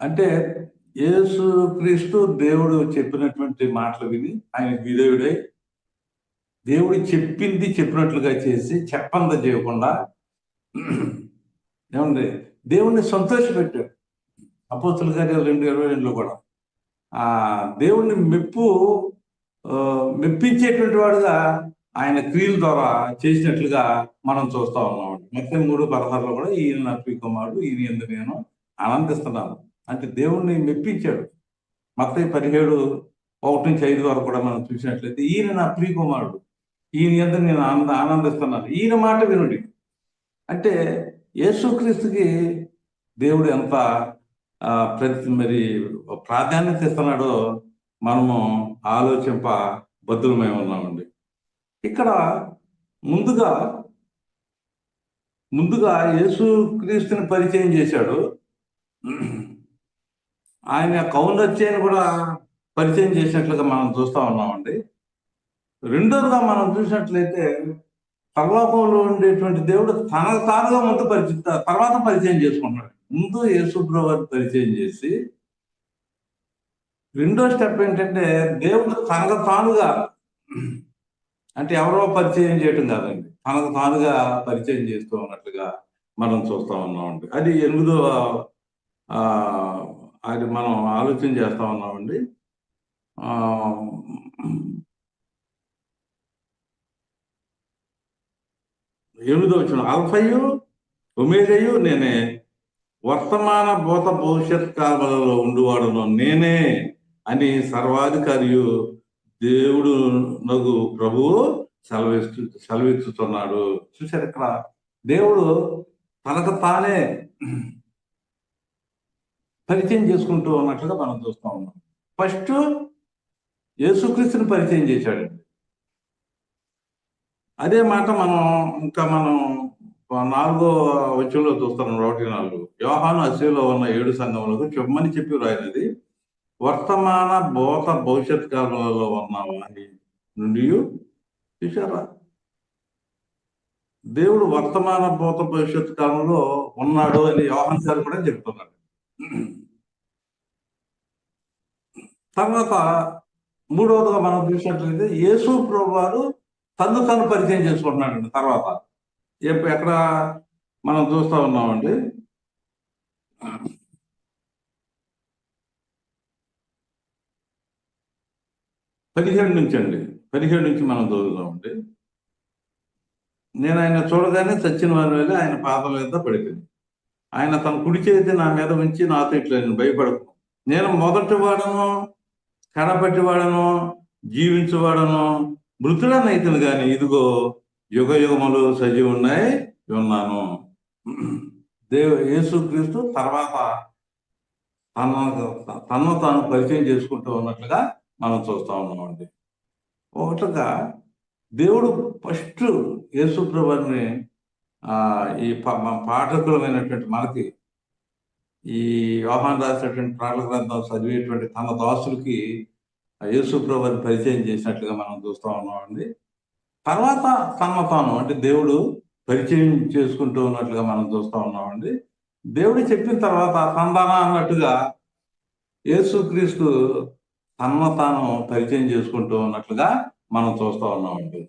అంటే యేసు క్రీస్తు దేవుడు చెప్పినటువంటి మాటలు విని ఆయన విధేయుడై దేవుడు చెప్పింది చెప్పినట్లుగా చేసి చెప్పంత చేయకుండా ఏమండి దేవుణ్ణి సంతోషపెట్టాడు. అపోతుల గారి రెండు ఇరవై రెండులో కూడా. ఆ దేవుణ్ణి మెప్పు మెప్పించేటువంటి వాడుగా ఆయన క్రియల ద్వారా చేసినట్లుగా మనం చూస్తా ఉన్నాం. మొత్తం మూడు పదహారులో కూడా ఈయన నా కుమారుడు ఈయన ఎందుకు నేను ఆనందిస్తున్నాను. అంటే దేవుణ్ణి మెప్పించాడు. మొత్తం పదిహేడు ఒకటి నుంచి ఐదు వరకు కూడా మనం చూసినట్లయితే ఈయన నా ప్రియ కుమారుడు. ఈయన ఎంత నేను ఆనంద ఆనందిస్తున్నాను. ఈయన మాట వినుడి. అంటే యేసుక్రీస్తుకి దేవుడు ఎంత ప్రతి మరి ప్రాధాన్యత ఇస్తున్నాడో మనము ఆలోచింప బద్దులమై ఉన్నామండి. ఇక్కడ ముందుగా ముందుగా యేసు క్రీస్తుని పరిచయం చేశాడు. ఆయన యొక్క కూడా పరిచయం చేసినట్లుగా మనం చూస్తా ఉన్నామండి. రెండోదిగా మనం చూసినట్లయితే పర్లోకంలో ఉండేటువంటి దేవుడు తన తానుగా ముందు పరిచయం తర్వాత పరిచయం చేసుకుంటున్నాడు. ముందు యేసుప్రభుని పరిచయం చేసి రెండో స్టెప్ ఏంటంటే దేవుడు తనకు తానుగా అంటే ఎవరో పరిచయం చేయటం కాదండి. తనకు తానుగా పరిచయం చేస్తూ ఉన్నట్లుగా మనం చూస్తా ఉన్నామండి. అది ఎనిమిదో ఆ, అది మనం ఆలోచన చేస్తా ఉన్నామండి. ఆ, ఎనిమిదో వచ్చిన అల్ఫయు ఉమేజయు నేనే వర్తమాన భూత భవిష్యత్ కాలంలో ఉండువాడును నేనే అని సర్వాధికారియు దేవుడు నగు ప్రభువు సెలవిస్తు సెలవిస్తున్నాడు చూసారు ఇక్కడ? దేవుడు తనకు తానే పరిచయం చేసుకుంటూ ఉన్నట్లుగా మనం చూస్తా ఉన్నాం. ఫస్ట్ యేసుక్రీస్తుని పరిచయం చేశాడు. అదే మాట మనం ఇంకా మనం నాలుగో వచ్చంలో చూస్తున్నాం ఒకటి నాలుగు. యోహాను అసీలో ఉన్న ఏడు సంఘములకు చెమ్మని చెప్పి రాయినది వర్తమాన భూత భవిష్యత్ కాలంలో ఉన్నావా అని నుండి చూసారా దేవుడు వర్తమాన భూత భవిష్యత్ కాలంలో ఉన్నాడు అని యోహన్ సార్ కూడా చెప్తున్నాడు తర్వాత మూడవదిగా మనం చూసినట్లయితే యేసు ప్రభువారు తను తను పరిచయం చేసుకుంటున్నాడండి. తర్వాత ఎక్కడ మనం చూస్తా ఉన్నామండి? పదిహేడు నుంచి అండి. పదిహేడు నుంచి మనం చదువుదామండి. నేను ఆయన చూడగానే చచ్చిన వారి వెళ్ళి ఆయన పాదం మీద పడిపోయింది. ఆయన తన కుడి చేతి నా మీద ఉంచి నాతో ఇట్లా నేను భయపడకు. నేను మొదటి వాడను కడపట్టి వాడను జీవించువాడను మృతుడనైతును కానీ ఇదిగో యుగ యుగములు సజీవు ఉన్నాయి ఉన్నాను. దేవ యేసుక్రీస్తు తర్వాత తన తనను తాను పరిచయం చేసుకుంటూ ఉన్నట్లుగా మనం చూస్తా ఉన్నామండి. ఒకటిగా దేవుడు ఫస్ట్ యేసుప్రభుని ఆ ఈ పాఠకులమైనటువంటి మనకి ఈ వ్యవహారం రాసినటువంటి ప్రాణ గ్రంథం చదివేటువంటి తన దాసులకి యేసుప్రభుని పరిచయం చేసినట్లుగా మనం చూస్తా ఉన్నామండి. తర్వాత తన తాను అంటే దేవుడు పరిచయం చేసుకుంటూ ఉన్నట్లుగా మనం చూస్తా ఉన్నామండి. దేవుడు చెప్పిన తర్వాత సంధాన అన్నట్టుగా యేసుక్రీస్తు తన తాను పరిచయం చేసుకుంటూ ఉన్నట్లుగా మనం చూస్తా ఉన్నామండి.